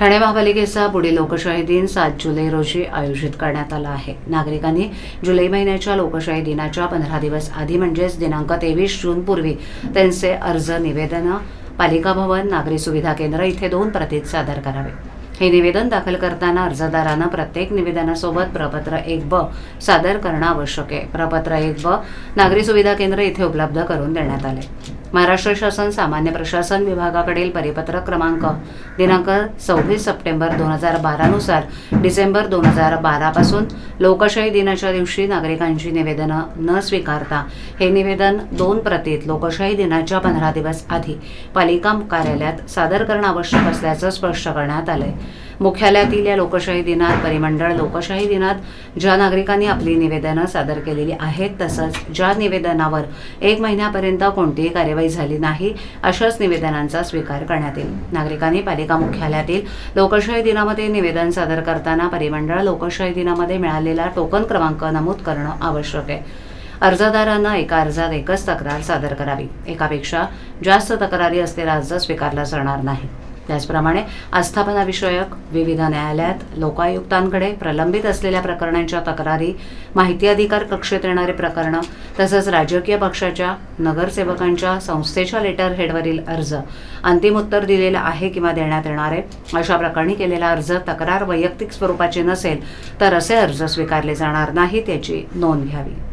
ठाणे महापालिकेचा पुढील लोकशाही दिन सात जुलै रोजी आयोजित करण्यात आला आहे. नागरिकांनी जुलै महिन्याच्या लोकशाही दिनाच्या पंधरा दिवस आधी म्हणजेच दिनांक तेवीस जून पूर्वी त्यांचे अर्ज निवेदनं पालिका भवन नागरी सुविधा केंद्र इथे दोन प्रतीत सादर करावे. हे निवेदन दाखल करताना अर्जदारानं प्रत्येक निवेदनासोबत प्रपत्र एक ब सादर करणं आवश्यक आहे. प्रपत्र एक ब नागरी सुविधा केंद्र इथे उपलब्ध करून देण्यात आले. महाराष्ट्र शासन सामान्य प्रशासन विभागाकडील परिपत्रक क्रमांक दिनांक सव्वीस सप्टेंबर दोन हजार बारानुसार डिसेंबर दोन हजार बारापासून लोकशाही दिनाच्या दिवशी नागरिकांची निवेदनं न स्वीकारता हे निवेदन दोन प्रतीत लोकशाही दिनाच्या पंधरा दिवस आधी पालिका कार्यालयात सादर करणं आवश्यक असल्याचं स्पष्ट करण्यात आलंय. मुख्यालयातील या लोकशाही दिनात परिमंडळ लोकशाही दिनात ज्या नागरिकांनी आपली निवेदनं सादर केलेली आहेत तसंच ज्या निवेदनावर एक महिन्यापर्यंत कोणतीही कार्यवाही झाली नाही अशाच निवेदनांचा स्वीकार करण्यात येईल. नागरिकांनी पालिका मुख्यालयातील लोकशाही दिनामध्ये निवेदन सादर करताना परिमंडळ लोकशाही दिनामध्ये मिळालेला टोकन क्रमांक नमूद करणं आवश्यक आहे. अर्जदारांना एका अर्जात एकच तक्रार सादर करावी. एकापेक्षा जास्त तक्रारी असलेला अर्ज स्वीकारला जाणार नाही. त्याचप्रमाणे आस्थापनाविषयक विविध न्यायालयात लोकायुक्तांकडे प्रलंबित असलेल्या प्रकरणांच्या तक्रारी माहिती अधिकार कक्षेत येणारे प्रकरणं तसंच राजकीय पक्षाच्या नगरसेवकांच्या संस्थेच्या लेटर हेडवरील अर्ज अंतिम उत्तर दिलेलं आहे किंवा देण्यात येणार आहे अशा प्रकरणी केलेला अर्ज तक्रार वैयक्तिक स्वरूपाची नसेल तर असे अर्ज स्वीकारले जाणार नाहीत याची नोंद घ्यावी.